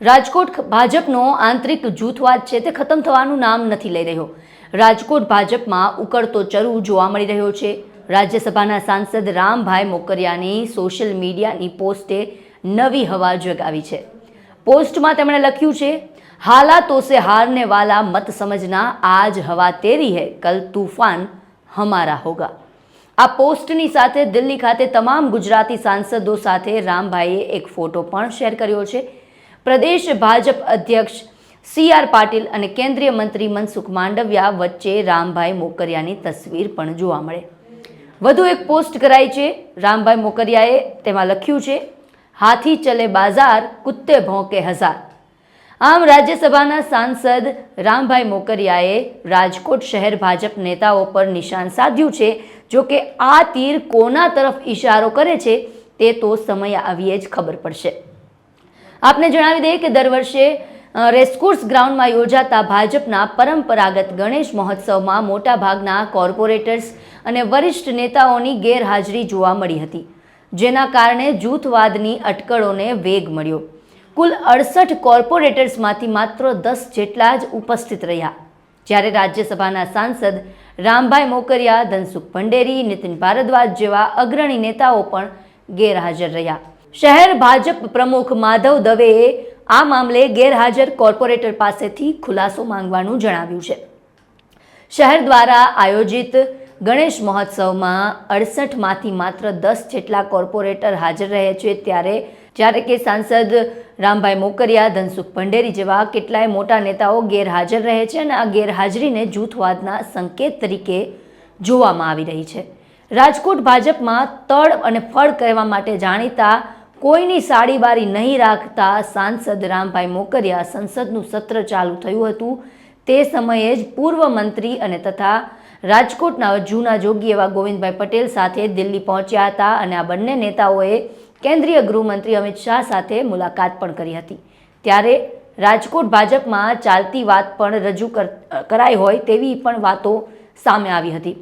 રાજકોટ ભાજપનો આંતરિક જૂથવાદ છે તે ખતમ થવાનું નામ નથી લઈ રહ્યો. રાજકોટ ભાજપમાં ઉકળતો ચરુ જોવા મળી રહ્યો છે. રાજ્યસભાના સાંસદ રામભાઈ મોકરિયાની સોશિયલ મીડિયાની પોસ્ટે નવી હવા જગાવી છે. પોસ્ટમાં તેમણે લખ્યું છે હાલા સે હારને વાલા મત સમજના, આજ હવા તેરી હૈ, કલ તૂફાન હમારા હોગા. આ પોસ્ટની સાથે દિલ્હી ખાતે તમામ ગુજરાતી સાંસદો સાથે રામભાઈએ એક ફોટો પણ શેર કર્યો છે. પ્રદેશ ભાજપ અધ્યક્ષ સી આર પાટીલ અને કેન્દ્રીય મંત્રી મનસુખ માંડવિયા વચ્ચે રામભાઈ મોકરિયાની તસવીર પણ જોવા મળે. વધુ એક પોસ્ટ કરાઈ છે. રામભાઈ મોકરિયાએ તેમાં લખ્યું છે, હાથી ચલે બાજાર કુત્તે ભોંકે હજાર આમ રાજ્યસભાના સાંસદ રામભાઈ મોકરિયાએ રાજકોટ શહેર ભાજપ નેતાઓ પર નિશાન સાધ્યું છે. જો કે આ તીર કોના તરફ ઇશારો કરે છે, તે તો સમય આવીએ જ ખબર પડશે. આપને જણાવી દઈએ કે દર વર્ષે રેસકોર્સ ગ્રાઉન્ડમાં યોજાતા ભાજપના પરંપરાગત ગણેશ મહોત્સવમાં મોટાભાગના કોર્પોરેટર્સ અને વરિષ્ઠ નેતાઓની ગેરહાજરી જોવા મળી હતી, જેના કારણે જૂથવાદની અટકળોને વેગ મળ્યો. કુલ અડસઠ કોર્પોરેટર્સમાંથી માત્ર દસ જેટલા જ ઉપસ્થિત રહ્યા. જ્યારે રાજ્યસભાના સાંસદ રામભાઈ મોકરિયા, ધનસુખ ભંડેરી, નીતિન ભારદ્વાજ જેવા અગ્રણી નેતાઓ પણ ગેરહાજર રહ્યા. શહેર ભાજપ પ્રમુખ માધવ દવેએ આ મામલે ગેરહાજર કોર્પોરેટર પાસેથી ખુલાસો માંગવાનું જણાવ્યું છે. શહેર દ્વારા આયોજિત ગણેશ મહોત્સવમાં અડસઠમાંથી માત્ર દસ જેટલા કોર્પોરેટર હાજર રહે છે ત્યારે જ્યારે કે સાંસદ રામભાઈ મોકરિયા, ધનસુખ ભંડેરી જેવા કેટલાય મોટા નેતાઓ ગેરહાજર રહે છે અને આ ગેરહાજરીને જૂથવાદના સંકેત તરીકે જોવામાં આવી રહી છે. રાજકોટ ભાજપમાં તળ અને ફળ કહેવા માટે જાણીતા કોઈની સાડીબારી નહીં રાખતા સાંસદ રામભાઈ મોકરિયા સંસદનું સત્ર ચાલુ થયું હતું. તે સમયે જ પૂર્વ મંત્રી અને તથા રાજકોટના જૂના જોગી એવા ગોવિંદભાઈ પટેલ સાથે દિલ્હી પહોંચ્યા હતા અને આ બંને નેતાઓએ કેન્દ્રીય ગૃહમંત્રી અમિત શાહ સાથે મુલાકાત પણ કરી હતી. ત્યારે રાજકોટ ભાજપમાં ચાલતી વાત પણ રજૂ કર કરાઈ હોય તેવી પણ વાતો સામે આવી હતી.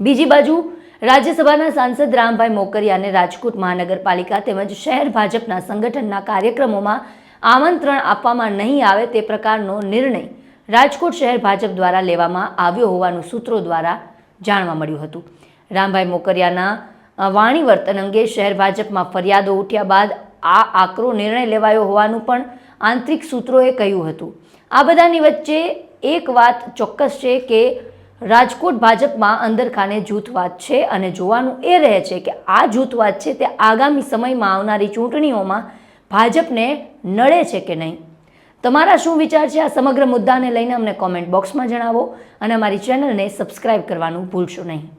બીજી બાજુ રાજ્યસભાના સાંસદ રામભાઈ મોકરિયાને રાજકોટ મહાનગરપાલિકા તેમજ શહેર ભાજપના સંગઠનના કાર્યક્રમોમાં આમંત્રણ આપવામાં નહીં આવે તે પ્રકારનો નિર્ણય રાજકોટ શહેર ભાજપ દ્વારા લેવામાં આવ્યો હોવાનું સૂત્રો દ્વારા જાણવા મળ્યું હતું. રામભાઈ મોકરિયાના વાણી વર્તન અંગે શહેર ભાજપમાં ફરિયાદો ઉઠ્યા બાદ આ આકરો નિર્ણય લેવાયો હોવાનું પણ આંતરિક સૂત્રોએ કહ્યું હતું. આ બધાની વચ્ચે એક વાત ચોક્કસ છે કે રાજકોટ ભાજપમાં અંદરખાને જૂથવાદ છે અને જોવાનું એ રહે છે કે આ જૂથવાદ છે તે આગામી સમયમાં આવનારી ચૂંટણીઓમાં ભાજપને નડે છે કે નહીં? તમારા શું વિચાર છે? આ સમગ્ર મુદ્દાને લઈને અમને કોમેન્ટ બોક્સમાં જણાવો અને અમારી ચેનલને સબસ્ક્રાઈબ કરવાનું ભૂલશો નહીં.